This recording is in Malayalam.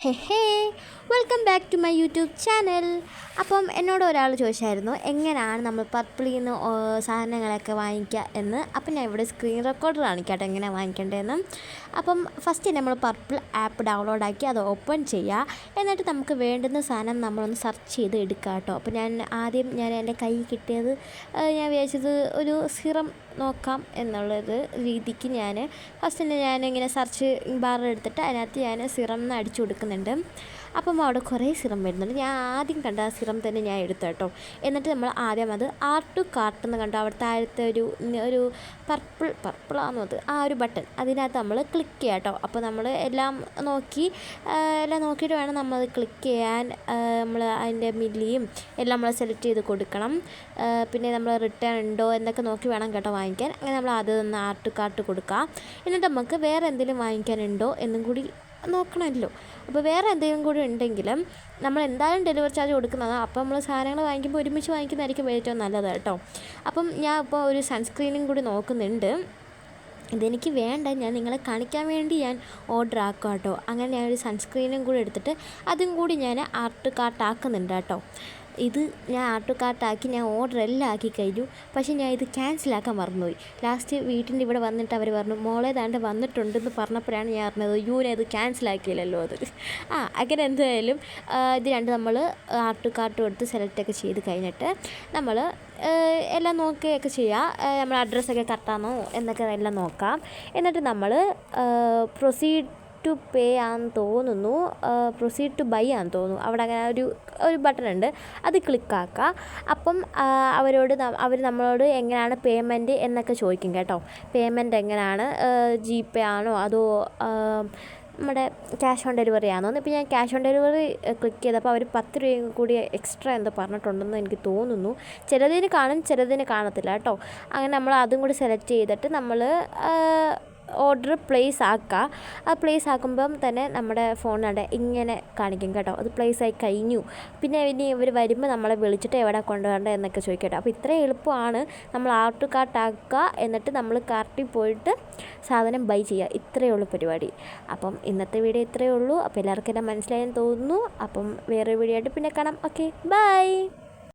Hey hey welcome back to my YouTube channel അപ്പം എന്നോട് ഒരാൾ ചോദിച്ചായിരുന്നു എങ്ങനെയാണ് നമ്മൾ പർപ്പിളിൽ നിന്ന് സാധനങ്ങളൊക്കെ വാങ്ങിക്കുക എന്ന്? അപ്പം ഞാൻ ഇവിടെ സ്ക്രീൻ റെക്കോർഡർ കാണിക്കട്ടെ എങ്ങനെ വാങ്ങിക്കേണ്ടതെന്ന്. അപ്പം ഫസ്റ്റ് നമ്മൾ പർപ്പിൾ ആപ്പ് ഡൗൺലോഡ് ആക്കി അത് ഓപ്പൺ ചെയ്യുക എന്നിട്ട് നമുക്ക് വേണ്ടുന്ന സാധനം നമ്മളൊന്ന് സെർച്ച് ചെയ്ത് എടുക്കുക കേട്ടോ അപ്പം ഞാൻ ആദ്യം ഞാൻ എന്റെ കൈ കിട്ടിയത് ഞാൻ വിചാരിച്ചത് ഒരു സിറം നോക്കാം എന്നുള്ളത് രീതിക്ക് ഞാൻ ഫസ്റ്റ് ഞാൻ ഇങ്ങനെ സെർച്ച് ബാർ എടുത്തിട്ട് അതിനകത്ത് ഞാൻ സിറം എന്ന് അടിച്ചു കൊടുക്കുന്നുണ്ട്. അപ്പം അവിടെ കുറേ സിറം വരുന്നുണ്ട്. ഞാൻ ആദ്യം കണ്ട ആ സിറം തന്നെ ഞാൻ എടുത്തു കേട്ടോ. എന്നിട്ട് നമ്മൾ ആദ്യം അത് ആർ ടു കാർട്ട് എന്ന് കണ്ടു? അവിടെ താഴത്തെ ഒരു ഒരു പർപ്പിൾ പർപ്പിളാണെന്ന് അത്? ആ ഒരു ബട്ടൺ അതിനകത്ത് നമ്മൾ ക്ലിക്ക് ചെയ്യാം കേട്ടോ. അപ്പോൾ നമ്മൾ എല്ലാം നോക്കി എല്ലാം നോക്കിയിട്ട് വേണം നമ്മൾ ക്ലിക്ക് ചെയ്യാൻ. നമ്മൾ അതിന്റെ മില്ലിയും എല്ലാം നമ്മൾ സെലക്ട് ചെയ്ത് കൊടുക്കണം. പിന്നെ നമ്മൾ റിട്ടേൺ ഉണ്ടോ എന്നൊക്കെ നോക്കി വേണം കേട്ടോ വാങ്ങിക്കാൻ. അങ്ങനെ നമ്മൾ ഒന്ന് ആർട്ട് കാർട്ട് കൊടുക്കാം. എന്നിട്ട് നമുക്ക് വേറെ എന്തെങ്കിലും വാങ്ങിക്കാനുണ്ടോ എന്നും കൂടി നോക്കണമല്ലോ. അപ്പോൾ വേറെ എന്തെങ്കിലും കൂടി ഉണ്ടെങ്കിലും നമ്മൾ എന്തായാലും ഡെലിവറി ചാർജ് കൊടുക്കുന്നതാണ് അപ്പോൾ നമ്മൾ സാധനങ്ങൾ വാങ്ങിക്കുമ്പോൾ ഒരുമിച്ച് വാങ്ങിക്കുന്നതായിരിക്കും ഏറ്റവും നല്ലത് കേട്ടോ. അപ്പം ഞാൻ ഇപ്പോൾ ഒരു സൺസ്ക്രീനും കൂടി നോക്കുന്നുണ്ട്. ഇതെനിക്ക് വേണ്ട. ഞാൻ നിങ്ങളെ കാണിക്കാൻ വേണ്ടി ഞാൻ ഓർഡർ ആക്കാം കേട്ടോ. അങ്ങനെ ഞാനൊരു സൺസ്ക്രീനും കൂടി എടുത്തിട്ട് അതും കൂടി ഞാൻ ആർട്ട് കാർട്ടാക്കുന്നുണ്ട് കേട്ടോ. ഇത് ഞാൻ ആട്ടോ കാർട്ടാക്കി ഞാൻ ഓർഡർ എല്ലാം ആക്കി കഴിഞ്ഞു. പക്ഷേ ഞാൻ ഇത് ക്യാൻസലാക്കാൻ മറന്നുപോയി. ലാസ്റ്റ് വീട്ടിന്റെ ഇവിടെ വന്നിട്ട് അവർ പറഞ്ഞു മോളെ താണ്ട് വന്നിട്ടുണ്ടെന്ന് പറഞ്ഞപ്പോഴാണ് ഞാൻ അറിഞ്ഞത് യൂനെ അത് ക്യാൻസലാക്കിയില്ലല്ലോ അത്. ആ അങ്ങനെ എന്തായാലും ഇത് രണ്ട് നമ്മൾ ആട്ടോ കാർട്ടും എടുത്ത് സെലക്റ്റൊക്കെ ചെയ്ത് കഴിഞ്ഞിട്ട് നമ്മൾ എല്ലാം നോക്കുകയൊക്കെ ചെയ്യുക നമ്മൾ അഡ്രസ്സൊക്കെ കറക്റ്റാണോ എന്നൊക്കെ എല്ലാം നോക്കാം. എന്നിട്ട് നമ്മൾ പ്രൊസീഡ് ടു പേ ആണെന്ന് തോന്നുന്നു. പ്രൊസീഡ് ടു ബൈ ആണെന്ന് തോന്നുന്നു. അവിടെ അങ്ങനെ ഒരു ഒരു ബട്ടൺ ഉണ്ട്. അത് ക്ലിക്കാക്കുക അപ്പം അവരോട് അവർ നമ്മളോട് എങ്ങനെയാണ് പേയ്മെന്റ് എന്നൊക്കെ ചോദിക്കും കേട്ടോ. പേയ്മെന്റ് എങ്ങനെയാണ് ജി പേ ആണോ? അതോ നമ്മുടെ ക്യാഷ് ഓൺ ഡെലിവറി ആണോ? ഇപ്പോൾ ഞാൻ ക്യാഷ് ഓൺ ഡെലിവറി ക്ലിക്ക് ചെയ്തപ്പോൾ അവർ പത്ത് രൂപയും കൂടി എക്സ്ട്രാ എന്തോ പറഞ്ഞിട്ടുണ്ടെന്ന് എനിക്ക് തോന്നുന്നു. ചിലതിന് കാണും ചിലതിന് കാണത്തില്ല കേട്ടോ. അങ്ങനെ നമ്മൾ അതും കൂടി സെലക്ട് ചെയ്തിട്ട് നമ്മൾ ഓർഡർ പ്ലേസ് ആക്കുക ആ പ്ലേസ് ആക്കുമ്പം തന്നെ നമ്മുടെ ഫോണിനവിടെ ഇങ്ങനെ കാണിക്കും കേട്ടോ. അത് പ്ലേസ് ആയി കഴിഞ്ഞു. പിന്നെ ഇനി ഇവർ വരുമ്പോൾ നമ്മളെ വിളിച്ചിട്ട് എവിടെ കൊണ്ടുവരേണ്ടത് എന്നൊക്കെ ചോദിക്കട്ടെ അപ്പോൾ ഇത്രയും എളുപ്പമാണ് നമ്മൾ ആർട്ട് കാർട്ട് ആക്കുക എന്നിട്ട് നമ്മൾ കാർട്ടിൽ പോയിട്ട് സാധനം ബൈ ചെയ്യുക ഇത്രയേ ഉള്ളൂ പരിപാടി. അപ്പം ഇന്നത്തെ വീഡിയോ ഇത്രയേ ഉള്ളൂ. അപ്പോൾ എല്ലാവർക്കും എന്നെ മനസ്സിലായെന്ന് തോന്നുന്നു. അപ്പം വേറെ വീഡിയോ ആയിട്ട് പിന്നെ കാണാം. Okay bye